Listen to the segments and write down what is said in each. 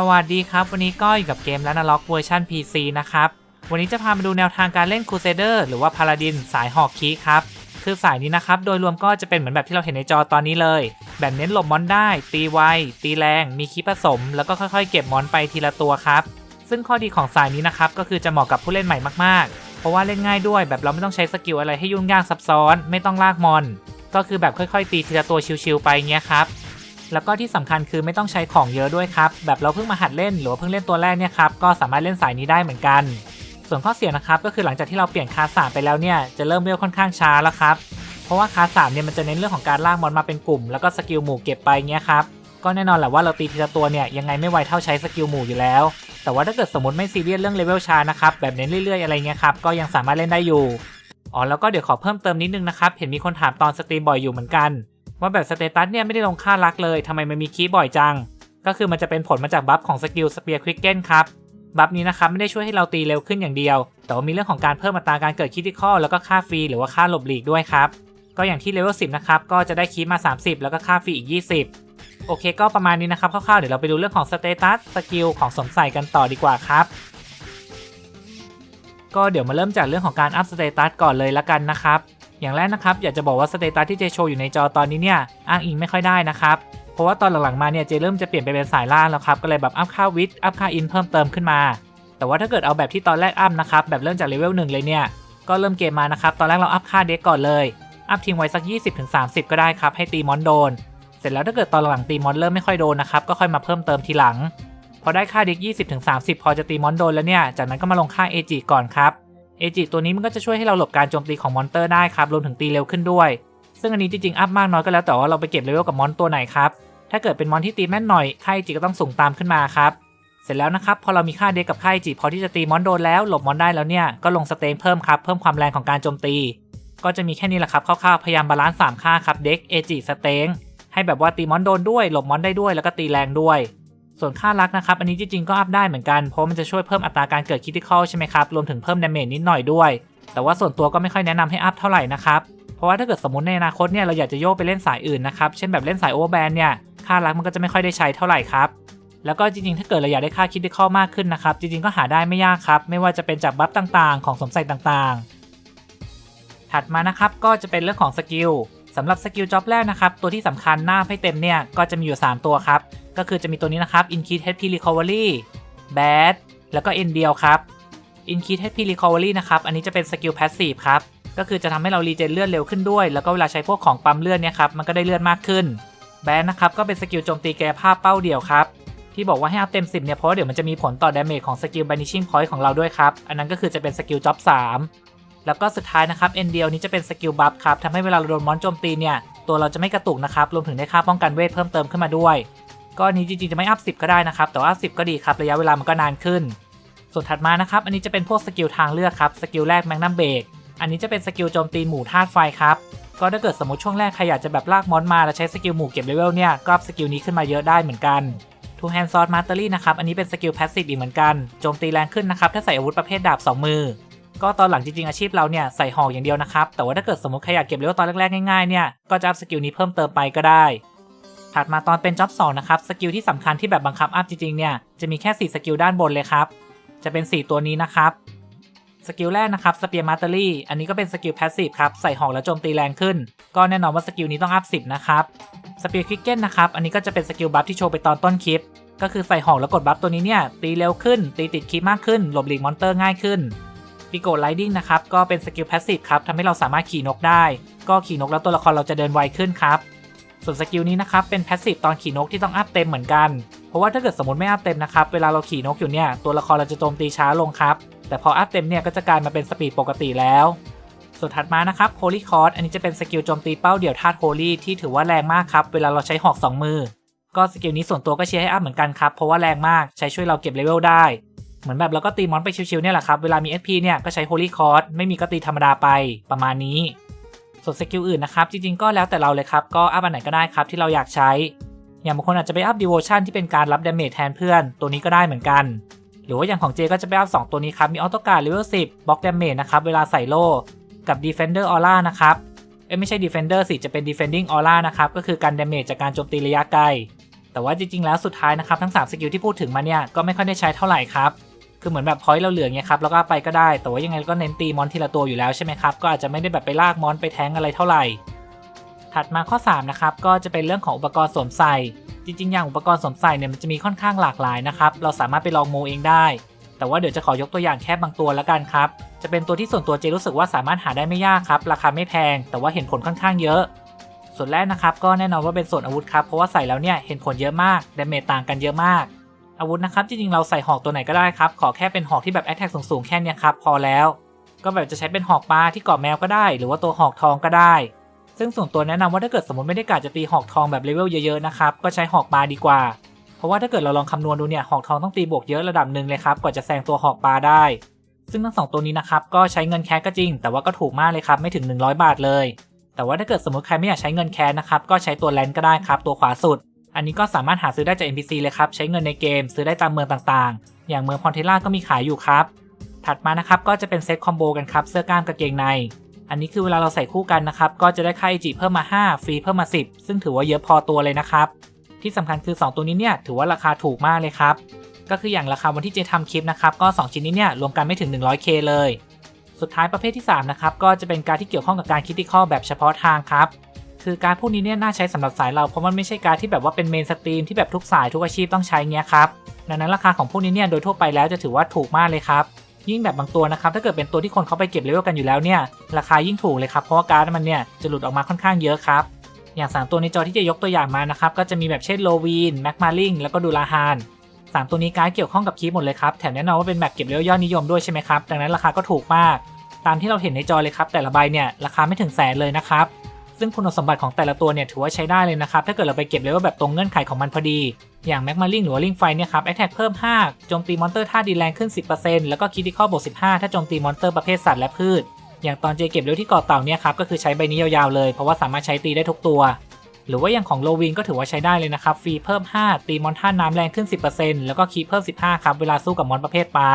สวัสดีครับ วันนี้ก็อยู่กับเกมและนล็อกเวอร์ชัน PC นะครับ วันนี้จะพามาดูแนวทางการเล่น Crusader หรือว่า Paladin สายหอกคีครับ คือสายนี้นะครับ โดยรวมก็จะเป็นเหมือนแบบที่เราเห็นในจอตอนนี้เลย แบบเน้นหลบมอนได้ ตีไว ตีแรง มีคีผสม แล้วก็ค่อยๆ เก็บมอนไปทีละตัวครับ ซึ่งข้อดีของสายนี้นะครับก็คือจะเหมาะกับผู้เล่นใหม่มากๆ เพราะว่าเล่นง่ายด้วยแบบเราไม่ต้องใช้สกิลอะไรให้ยุ่งยากซับซ้อน ไม่ต้องลากมอน ก็คือแบบค่อยๆ ตีทีละตัวชิวๆไปเงี้ยครับ แล้วก็ที่สำคัญคือไม่ต้องใช้ของเยอะด้วยครับ แบบเราเพิ่งมาหัดเล่นหรือว่าเพิ่งเล่นตัวแรกเนี่ยครับก็สามารถเล่นสายนี้ได้เหมือนกัน ส่วนข้อเสียนะครับก็คือหลังจากที่เราเปลี่ยนคาสามไปแล้วเนี่ยจะเริ่มเร็วค่อนข้างช้าแล้วครับเพราะว่าคาสามเนี่ยมันจะเน้นเรื่องของการลากมอนมาเป็นกลุ่ม แล้วก็สกิลหมู่เก็บไปเงี้ยครับก็แน่นอนแหละว่าเราตีทีละตัวเนี่ยยังไงไม่ไวเท่าใช้สกิลหมู่อยู่แล้ว แต่ว่าถ้าเกิดสมมติไม่ซีเรียสเรื่องเลเวลช้านะครับแบบเน้นเรื่อยๆอะไรเงี้ยครับก็ยังสามารถเล่นได้อยู่อ๋อแล้วก็เดี๋ยวขอเพิ่มเติมนิดนึงนะครับเห็นมีคนถามตอนสตรีมบ่อยอยู่เหมือนกัน ว่าแบบสเตตัสเนี่ยไม่ได้ลงค่ารักเลยทำไมมันมีคีย์บ่อยจัง ก็คือมันจะเป็นผลมาจากบัฟของสกิลสเปียร์ควิกเก้นครับ บัฟนี้นะครับไม่ได้ช่วยให้เราตีเร็วขึ้นอย่างเดียว แต่ว่ามีเรื่องของการเพิ่มอัตราการเกิดคิติคอลแล้วก็ค่าฟรีหรือว่าค่าหลบหลีกด้วยครับ ก็อย่างที่เลเวล10นะครับก็จะได้คีย์มา 30 แล้วก็ค่าฟรีอีก 20 โอเค ก็ประมาณนี้นะครับคร่าวๆเดี๋ยวเราไปดูเรื่องของสเตตัสสกิลของสมใส่กันต่อดีกว่าครับก็เดี๋ยวมาเริ่มจากเรื่องของการอัพสเตตัสก่อนเลยละกันนะครับ อย่างแรกนะครับอยากจะบอกว่าสเตตัสที่เจโชว์อยู่ในจอตอนนี้เนี่ยอ้างอิงไม่ค่อยได้นะครับเพราะว่าตอนหลังๆมาเนี่ยเจเริ่มจะเปลี่ยนไปเป็นสายล่างแล้วครับก็เลยแบบอัพค่าวิทอัพค่าอินเพิ่มเติมขึ้นมา แต่ว่าถ้าเกิดเอาแบบที่ตอนแรกอัพนะครับแบบเริ่มจากเลเวลหนึ่งเลยเนี่ยก็เริ่มเกมมานะครับตอนแรกเราอัพค่าเด็กก่อนเลยอัพทิ้งไว้สัก 20-30 ก็ได้ครับให้ตีมอนโดน เสร็จแล้วถ้าเกิดตอนหลังตีมอนเริ่มไม่ค่อยโดนนะครับก็ค่อยมาเพิ่มเติมทีหลังพอได้ค่าเด็ก20-30 พอจะตีมอนโดนแล้วเนี่ยจากนั้นก็มาลงค่าเอจิก่อนครับ เอจิตัวนี้มันก็จะช่วยให้เราหลบการโจมตีของมอนเตอร์ได้ครับรวมถึงตีเร็วขึ้นด้วย ซึ่งอันนี้จริงๆอัพมากน้อยก็แล้วแต่ว่าเราไปเก็บเลเวลกับมอนตัวไหนครับถ้าเกิดเป็นมอนที่ตีแม่นหน่อยค่าเอจิก็ต้องสูงตามขึ้นมาครับเสร็จแล้วนะครับพอเรามีค่าเด็กกับค่าเอจิพอที่จะตีมอนโดนแล้วหลบมอนได้แล้วเนี่ยก็ลงสเตนเพิ่มครับเพิ่มความแรงของการโจมตี ก็จะมีแค่นี้แหละครับคร่าวๆพยายามบาลานซ์สามค่าครับเด็กเอจิสเตงให้แบบว่าตีมอนโดนด้วยหลบมอนได้ด้วยแล้วก็ตีแรงด้วย ส่วนค่ารักนะครับ อันนี้จริงๆก็อัพได้เหมือนกัน เพราะมันจะช่วยเพิ่มอัตราการเกิดคิติคอลใช่ไหมครับ รวมถึงเพิ่มดาเมจนิดหน่อยด้วย แต่ว่าส่วนตัวก็ไม่ค่อยแนะนำให้อัพเท่าไหร่นะครับ เพราะว่าถ้าเกิดสมมติในอนาคตเนี่ยเราอยากจะโยกไปเล่นสายอื่นนะครับ เช่นแบบเล่นสายโอเวอร์แบนเนี่ย ค่ารักมันก็จะไม่ค่อยได้ใช้เท่าไหร่ครับ แล้วก็จริงๆ ถ้าเกิดเราอยากได้ค่าคิดที่ข้อมากขึ้นนะครับ จริงๆ ก็หาได้ไม่ยากครับ ไม่ว่าจะเป็นจากบัฟต่างๆ ของสมใส่ต่างๆ ถัดมานะครับ ก็จะเป็นเรื่องของสกิล สำหรับสกิลจ็อบแรกนะครับ ตัวที่สำคัญหน้าให้เต็มเนี่ย ก็จะมีอยู่ 3 ตัวครับ ก็คือจะมีตัวนี้นะครับ Increase HP Recovery Bad แล้วก็ End เดียวครับ Increase HP Recovery นะครับ อันนี้จะเป็นสกิล Passive ครับ ก็คือจะทำให้เรารีเจนเลือดเร็วขึ้นด้วย แล้วก็เวลาใช้พวกของปั๊มเลือดเนี่ยครับมันก็ได้เลือดมากขึ้นแบนนะครับก็เป็นสกิลโจมตีกายภาพเป้าเดียวครับที่บอกว่าให้อัพเต็ม 10 เนี่ย เพราะว่าเดี๋ยวมันจะมีผลต่อดาเมจของสกิล banishing point ของเราด้วยครับ อันนั้นก็คือจะเป็นสกิลจ็อบ3 แล้วก็สุดท้ายนะครับเอ็นเดียวนี้จะเป็นสกิลบัฟครับทำให้เวลาเราโดนมอนโจมตีเนี่ยตัวเราจะไม่กระตุกนะครับรวมถึงได้ค่าป้องกันเวทเพิ่มเติมขึ้นมาด้วยก็อันนี้จริงๆจะไม่อัพ10 ก็ได้นะครับแต่ว่าอัพ10 ก็ดีครับระยะเวลามันก็นานขึ้น ส่วนถัดมานะครับอันนี้จะเป็นพวกสกิลทางเลือกครับสกิลแรกแมกนัมเบรกอันนี้จะเป็นสกิลโจมตีหมู่ธาตุไฟครับก็ถ้าเกิดสมมติช่วงแรกใครอยากจะแบบลากมอนมาแล้วใช้สกิลหมู่เก็บเลเวลเนี่ยก็อัพสกิลนี้ขึ้นมาเยอะได้เหมือนกัน Two Hand Sword Mastery นะครับอันนี้เป็นสกิลแพสซีฟอีกเหมือนกันโจมตีแรงขึ้นนะครับถ้าใส่อาวุธประเภทดาบ2มือ ก็ตอนหลังจริงๆอาชีพเราเนี่ยใส่หอกอย่างเดียวนะครับ แต่ว่าถ้าเกิดสมมติใครอยากเก็บเลเวลตอนแรกๆง่ายๆเนี่ยก็จะอัพสกิลนี้เพิ่มเติมไปก็ได้ถัดมาตอนเป็นจ็อบ2นะครับสกิลที่สำคัญที่แบบบังคับอัพจริงๆเนี่ยจะมีแค่4สกิลด้านบนเลยครับจะเป็น 4 ตัวนี้นะครับสกิลแรกนะครับสเปียร์มาสเตอรี่อันนี้ก็เป็นสกิลแพสซีฟครับใส่หอกแล้วโจมตีแรงขึ้น ก็แน่นอนว่าสกิลนี้ต้องอัพ10นะครับสเปียร์ควิกเก้นนะครับอันนี้ก็จะเป็นสกิลบัฟที่โชว์ไปตอนต้นคลิป ก็คือใส่หอกแล้วกดบัฟตัวนี้เนี่ยตีเร็วขึ้น ตีติดคีย์มากขึ้นหลบหลีกมอนเตอร์ง่ายขึ้น ปิโกไลดิ้งนะครับก็เป็นสกิลแพสซีฟครับทำให้เราสามารถขี่นกได้ ก็ขี่นกแล้วตัวละครเราจะเดินไวขึ้นครับ ส่วนสกิลนี้นะครับเป็นแพสซีฟตอนขี่นกที่ต้องอัพเต็มเหมือนกัน เพราะว่าถ้าเกิดสมมติไม่อัพเต็มนะครับเวลาเราขี่นกอยู่เนี่ยตัวละครเราจะโจมตีช้าลงครับ แต่พออัพเต็มเนี่ยก็จะกลายมาเป็นสปีดปกติแล้วส่วนถัดมานะครับ Holy c o r d อันนี้จะเป็นสกิลโจมตีเป้าเดี่ยวธาตุ Holy ที่ถือว่าแรงมากครับ เวลาเราใช้หอก 2 มือ ก็สกิลนี้ส่วนตัวก็เชียร์ให้อัพเหมือนกันครับ เพราะว่าแรงมากใช้ช่วยเราเก็บเลเวลได้ เหมือนแบบเราก็ตีมอนไปชิวๆเนี่ยแหละครับ เวลามี SP เนี่ยก็ใช้ Holy c o r d ไม่มีก็ตีธรรมดาไปประมาณนี้ ส่วนสกิลอื่นนะครับ จริงๆก็แล้วแต่เราเลยครับ ก็อัพอันไหนก็ได้ครับที่เราอยากใช้ อย่างบางคนอาจจะไปอัพ Devotion ที่เป็นการรับดาเมจแทนเพื่อน ตัวนี้ก็ได้เหมือนกัน หรือว่าอย่างของเจก็จะไปอัพ2ตัวนี้ครับ มีออโตการ์เลเวล10บล็อกดาเมจนะครับ เวลาใส่โล่ กับ Defender Aura นะครับ เอ้ไม่ใช่ Defender สิ จะเป็น Defending Aura นะครับ ก็คือการดาเมจจากการโจมตีระยะไกล แต่แต่ว่าจริงๆแล้วสุดท้ายนะครับทั้ง3สกิลที่พูดถึงมาเนี่ยก็ไม่ค่อยได้ใช้เท่าไหร่ครับ คือเหมือนแบบพอยต์เราเหลือเงี้ยครับแล้วก็ไปก็ได้ แต่ว่ายังไงก็เน้นตีมอนทีละตัวอยู่แล้วใช่ไหมครับ ก็อาจจะไม่ได้แบบไปลากมอนไปแทงอะไรเท่าไหร่ ถัดมาข้อ3นะครับ ก็จะเป็นเรื่องของอุปกรณ์สวมใส่ จริง ๆ อย่างอุปกรณ์สวมใส่เนี่ยมันจะมีค่อนข้างหลากหลายนะครับ เราสามารถไปลองโมเองได้ แต่ว่าเดี๋ยวจะขอยกตัวอย่างแค่บางตัวละกันครับ จะเป็นตัวที่ส่วนตัวเจรู้สึกว่าสามารถหาได้ไม่ยากครับ ราคาไม่แพง แต่ว่าเห็นผลค่อนข้างเยอะ ส่วนแรกนะครับ ก็แน่นอนว่าเป็นส่วนอาวุธครับ เพราะว่าใส่แล้วเนี่ยเห็นผลเยอะมากดาเมจต่างกันเยอะมาก อาวุธนะครับจริงๆเราใส่หอกตัวไหนก็ได้ครับขอแค่เป็นหอกที่แบบแอ t แทกสูงๆแค่นี้ครับพอแล้ว ก็แบบจะใช้เป็นหอกปลาที่เกาะแมวก็ได้ หรือว่าตัวหอกทองก็ได้ ซึ่งส่วนตัวแนะนำว่าถ้าเกิดสมมติไม่ได้กะจะตีหอกทองแบบเลเวลเยอะๆนะครับก็ใช้หอกปลาดีกว่า เพราะว่าถ้าเกิดเราลองคำนวณดูเนี่ยหอกทองต้องตีบวกเยอะระดับหนึ่งเลยครับกว่าจะแซงตัวหอกปลาได้ ซึ่งทั้งสองตัวนี้นะครับก็ใช้เงินแคสก็จริง แต่ว่าก็ถูกมากเลยครับไม่ถึง 100 บาทเลย แต่ว่าถ้าเกิดสมมติใครไม่อยากใช้เงินแคสนะครับก็ใช้ตัวแลนก็ได้ครับตัวขวาสุด อันนี้ก็สามารถหาซื้อได้จาก NPC เลยครับ ใช้เงินในเกมซื้อได้ตามเมืองต่างๆ อย่างเมืองพอนเทล่าก็มีขายอยู่ครับ ถัดมานะครับก็จะเป็นเซตคอมโบกันครับ เสื้อกล้ามกางเกงใน อันนี้คือเวลาเราใส่คู่กันนะครับ ก็จะได้ค่า EG เพิ่มมา 5 ฟรีเพิ่มมา 10 ซึ่งถือว่าเยอะพอตัวเลยนะครับ ที่สำคัญคือ 2 ตัวนี้เนี่ยถือว่าราคาถูกมากเลยครับ ก็คืออย่างราคาวันที่เจทำคลิปนะครับ ก็ 2 ชิ้นนี้เนี่ยรวมกันไม่ถึง 100k เลย สุดท้ายประเภทที่3นะครับก็จะเป็นการที่เกี่ยวข้องกับการคิดที่ข้อแบบเฉพาะทางครับ คือการพวกนี้เนี่ยน่าใช้สำหรับสายเราเพราะมันไม่ใช่การที่แบบว่าเป็นเมนสตรีมที่แบบทุกสายทุกอาชีพต้องใช้เงี้ยครับดังนั้นราคาของพวกนี้เนี่ยโดยทั่วไปแล้วจะถือว่าถูกมากเลยครับยิ่งแบบบางตัวนะครับถ้าเกิดเป็นตัวที่คนเขาไปเก็บเลเวลกันอยู่แล้วเนี่ยราคายิ่งถูกเลยครับเพราะว่าการ์ดมันเนี่ยจะหลุดออกมาค่อนข้างเยอะครับอย่างสามตัวในจอที่จะยกตัวอย่างมานะครับก็จะมีแบบเช่นโลวีนแม็กมาลิงแล้วก็ดูลาฮานสามตัวนี้การ์ดเกี่ยวข้องกับคีย์หมดเลยครับแถมแน่นอนว่าเป็นแบบเก็บเลเวลยอดนิยมด้วยใช่ไหมครับดังนั้นราคาก็ถูกมาก ตามที่เราเห็นในจอเลยครับแต่ละใบเนี่ยราคาไม่ถึงแสนเลยนะครับ ซึ่งคุณสมบัติของแต่ละตัวเนี่ยถือว่าใช้ได้เลยนะครับ ถ้าเกิดเราไปเก็บเลเวลแบบตรงเงื่อนไขของมันพอดี อย่างแม็กมาลิงหรือว่าลิงไฟเนี่ยครับแอ t แทกเพิ่ม 5 โจมตีมอนเตอร์ท่าดีแรงขึ้น 10%แล้วก็คิด i คอบวก15 ถ้าโจมตีมอนเตอร์ประเภทสัตว์และพืช อย่างตอนเจเก็บเลเวลที่เกาะเต่าเนี่ยครับก็คือใช้ใบนี้ยาวๆเลย เพราะว่าสามารถใช้ตีได้ทุกตัว หรือว่าอย่างของโลวินก็ถือว่าใช้ได้เลยนะครับฟรีเพิ่ม 5 ตีมอนท่าน้ำแรงขึ้น 10%แล้วก็คีเพิ่ม 15 ครับเวลาสู้กับมอนประเภทปลา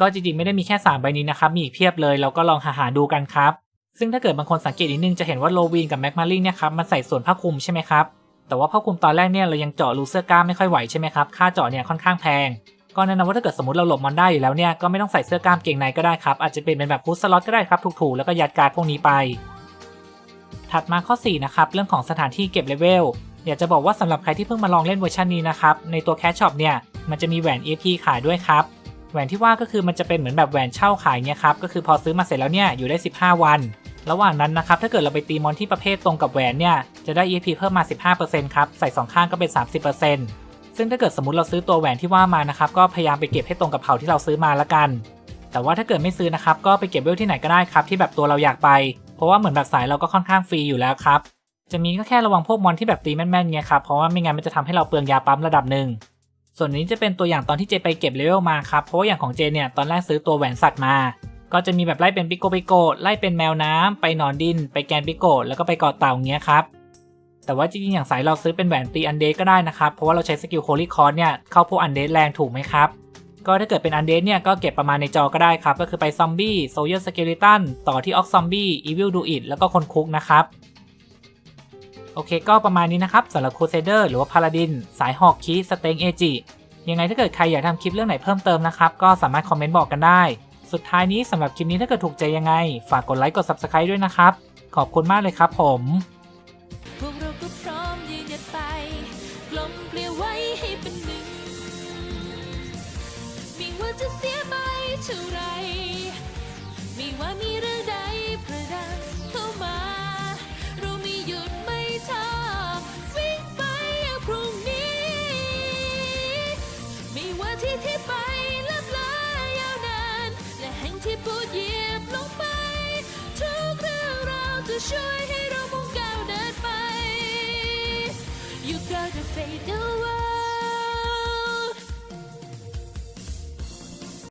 ก็จริงๆไม่ได้มีแค่ 3 ใบนี้นะครับมีอีกเพียบเลยเราก็ลองหาหาดูกันครับ ซึ่งถ้าเกิดบางคนสังเกตนิดนึงจะเห็นว่าโลวีนกับแม็กมาลิงเนี่ยครับมันใส่ส่วนผ้าคลุมใช่ไหมครับแต่ว่าผ้าคลุมตอนแรกเนี่ยเรายังเจาะรูเสื้อกล้ามไม่ค่อยไหวใช่ไหมครับค่าเจาะเนี่ยค่อนข้างแพงก็แนะนำว่าถ้าเกิดสมมติเราหลบมันได้อยู่แล้วเนี่ยก็ไม่ต้องใส่เสื้อกล้ามเกงในก็ได้ครับอาจจะเป็นเป็นแบบพุทสล็อตก็ได้ครับถูกๆแล้วก็ยัดการ์ดพวกนี้ไป ถัดมาข้อ4นะครับเรื่องของสถานที่เก็บเลเวลอยากจะบอกว่าสำหรับใครที่เพิ่งมาลองเล่นเวอร์ชันนี้นะครับในตัวแคชช็อปเนี่ยมันจะมีแหวน EP ขายด้วยครับแหวนที่ว่าก็คือมันจะเป็นเหมือนแบบแหวนเช่าขายเนี่ยครับก็คือพอซื้อมาเสร็จแล้วเนี่ยอยู่ได้ 15 วัน ระหว่างนั้นนะครับถ้าเกิดเราไปตีมอนที่ประเภทตรงกับแหวนเนี่ยจะได้ EP เพิ่มมา 15%ครับใส่สองข้างก็เป็น 30%ซึ่งถ้าเกิดสมมติเราซื้อตัวแหวนที่ว่ามานะครับก็พยายามไปเก็บให้ตรงกับเผ่าที่เราซื้อมาละกัน แต่ว่าถ้าเกิดไม่ซื้อนะครับก็ไปเก็บเวลที่ไหนก็ได้ครับที่แบบตัวเราอยากไป เพราะว่าเหมือนแบบสายเราก็ค่อนข้างฟรีอยู่แล้วครับจะมีก็แค่ระวังพวกมอนที่แบบตีแม่นๆไงครับเพราะว่าไม่งั้นมันจะทำให้เราเปลืองยาปั๊มระดับหนึ่งส่วนนี้จะเป็นตัวอย่างตอนที่เจไปเก็บเลเวลมาครับเพราะว่าอย่างของเจเนี่ยตอนแรกซื้อตัวแหวนสัตว์มา ก็จะมีแบบไล่เป็นปิโกปิโกไล่เป็นแมวน้ำไปหนอนดิน ไปแกนปิโกแล้วก็ไปเกาะเต่าเงี้ยครับ แต่ว่าจริงๆอย่างสายเราซื้อเป็นแหวนตีอันเดสก็ได้นะครับ เพราะว่าเราใช้สกิลโคลิคอร์เนี่ยเข้าพวกอันเดสแรงถูกไหมครับ ก็ถ้าเกิดเป็นอันเดสเนี่ยก็เก็บประมาณในจอก็ได้ครับ ก็คือไปซอมบี้โซเยอร์สเกลิตันต่อที่ออกซอมบี้อีวิลดูอิดแล้วก็คนคุกนะครับโอเคก็ประมาณนี้นะครับสำหรับ Crusader หรือว่าพา l าดิน สายหอกคีสเต็งเอจิยังไงถ้าเกิดใครอยากทำคลิปเรื่องไหนเพิ่มเติมนะครับ ก็สามารถคอมเมนต์บอกกันได้ สุดท้ายนี้สำหรับคลิปนี้ถ้าเกิดถูกใจยังไง ฝากกดไลค์กด Subscribe ด้วยนะครับ ขอบคุณมากเลยครับผมพวกเราก็พร้อมยืนหยัดไปกลมเกลียวไว้ให้เป็นหนึ่งไม่ว่าจะเสียไปเท่าไรไม่ว่ามีเรื่องใดประดังเข้ามาเราไม่หยุดไม่ท้อวิ่งไปอย่างพรุ่งนี้ ไม่ว่าที่ที่ไป